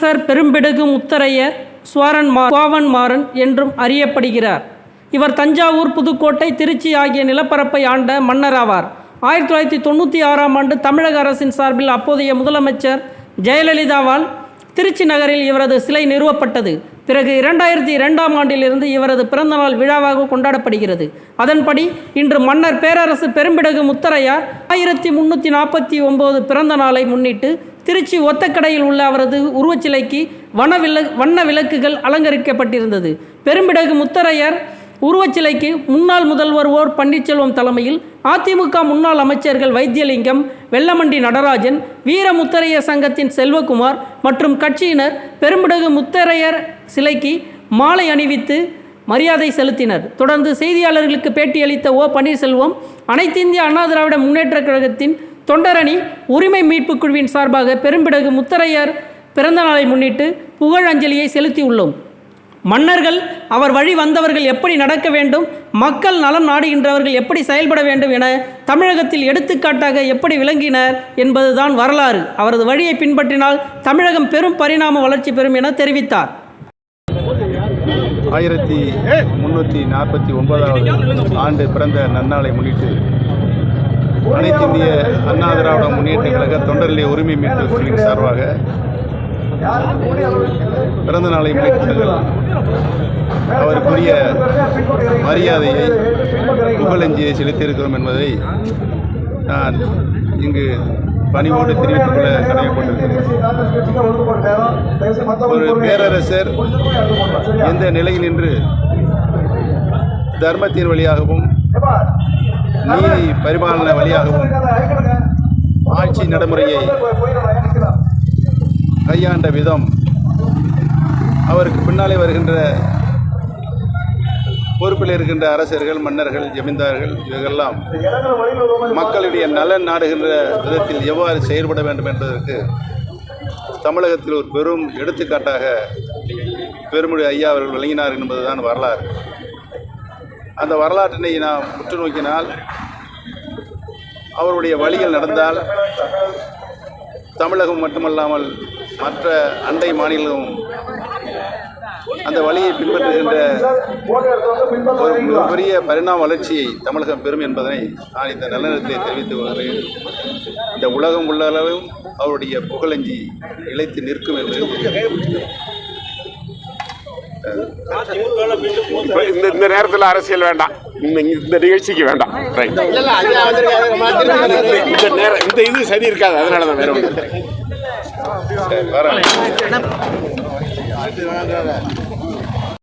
பேரரசர் பெரும்பிடுகு முத்தரையர் சுவரன் மா சுவாவன் மாறன் என்றும் அறியப்படுகிறார். இவர் தஞ்சாவூர் புதுக்கோட்டை திருச்சி ஆகிய நிலப்பரப்பை ஆண்ட மன்னர் ஆவார். ஆயிரத்தி தொள்ளாயிரத்தி தொண்ணூற்றி ஆறாம் ஆண்டு தமிழக அரசின் சார்பில் அப்போதைய முதலமைச்சர் ஜெயலலிதாவால் திருச்சி நகரில் இவரது சிலை நிறுவப்பட்டது. பிறகு இரண்டாயிரத்தி இரண்டாம் ஆண்டிலிருந்து இவரது பிறந்தநாள் விழாவாக கொண்டாடப்படுகிறது. அதன்படி இன்று மன்னர் பேரரசு பெரும்பிடகு முத்தரையார் ஆயிரத்தி முன்னூற்றி நாற்பத்தி ஒம்பது பிறந்த நாளை முன்னிட்டு திருச்சி ஒத்தக்கடையில் உள்ள அவரது உருவச்சிலைக்கு வன வில வண்ண விளக்குகள் அலங்கரிக்கப்பட்டிருந்தது. பெரும்பிடகு முத்தரையர் உருவச்சிலைக்கு முன்னாள் முதல்வர் ஓர் பன்னீர்செல்வம் தலைமையில் அதிமுக முன்னாள் அமைச்சர்கள் வைத்தியலிங்கம் வெள்ளமண்டி நடராஜன் வீரமுத்தரையர் சங்கத்தின் செல்வகுமார் மற்றும் கட்சியினர் பெரும்பிடகு முத்தரையர் சிலைக்கு மாலை அணிவித்து மரியாதை செலுத்தினர். தொடர்ந்து செய்தியாளர்களுக்கு பேட்டியளித்த ஓ. பன்னீர்செல்வம் அனைத்திந்திய அண்ணா திராவிட முன்னேற்றக் கழகத்தின் தொண்டரணி உரிமை மீட்புக் குழுவின் சார்பாக பெரும்பிடகு முத்தரையர் பிறந்த நாளை முன்னிட்டு புகழஞ்சலியை செலுத்தியுள்ளோம். மன்னர்கள் அவர் வழி வந்தவர்கள் எப்படி நடக்க வேண்டும் மக்கள் நலம் நாடுகின்றவர்கள் எப்படி செயல்பட வேண்டும் என தமிழகத்தில் எடுத்துக்காட்டாக எப்படி விளங்கினர் என்பதுதான் வரலாறு. அவரது வழியை பின்பற்றினால் தமிழகம் பெரும் பரிணாம வளர்ச்சி பெறும் என தெரிவித்தார். ஆயிரத்தி முன்னூற்றி நாற்பத்தி ஒன்பதாவது ஆண்டு பிறந்த நன்னாளை முன்னிட்டு அனைத்து இந்திய அண்ணா திராவிட முன்னேற்ற கழக தொண்டர்நிலை உரிமை மீட்பு குழுவின் சார்பாக பிறந்த நாளை முன்னிட்டு அவருக்குரிய மரியாதையை புகழஞ்சியை செலுத்தியிருக்கிறோம் என்பதை நான் இங்கு பணிவோடு தெரிவித்துக் கொள்ள கடமைப்பட்டிருக்கிறேன். ஒரு பேரரசர் எந்த நிலையில் நின்று தர்மத்தின் வழியாகவும் நீதி பரிபாலன வழியாகவும் ஆட்சி நடைமுறையை கையாண்ட விதம் அவருக்கு பின்னாலே வருகின்ற பொறுப்பில் இருக்கின்ற அரசர்கள் மன்னர்கள் ஜமீன்தார்கள் இவர்களெல்லாம் மக்களுடைய நலன் நாடுகின்ற விதத்தில் எவ்வாறு செயல்பட வேண்டும் என்பதற்கு தமிழகத்தில் ஒரு பெரும் எடுத்துக்காட்டாக பெருமுடி ஐயா அவர்கள் விளங்கினார் என்பதுதான் வரலாறு. அந்த வரலாற்றினை நாம் உற்று நோக்கினால் அவருடைய வழியில் நடந்தால் தமிழகம் மட்டுமல்லாமல் மற்ற அண்டை மாநிலமும் அந்த வழியை பின்பற்றுகின்ற ஒரு மிகப்பெரிய பரிணாம வளர்ச்சியை தமிழகம் பெறும் என்பதனை நான் இந்த நல்லெண்ணத்தை தெரிவித்து தெரிவித்துக் கொள்கிறேன். இந்த உலகம் உள்ள அளவும் அவருடைய புகழஞ்சி இழைத்து நிற்கும் என்று இந்த இந்த நேரத்தில் அரசியல் வேண்டாம் இந்த இந்த நிகழ்ச்சிக்கு வேண்டாம் ரைட் இந்த நேரம் இந்த இது சரி இருக்காது அதனால தான் வேற ஒன்று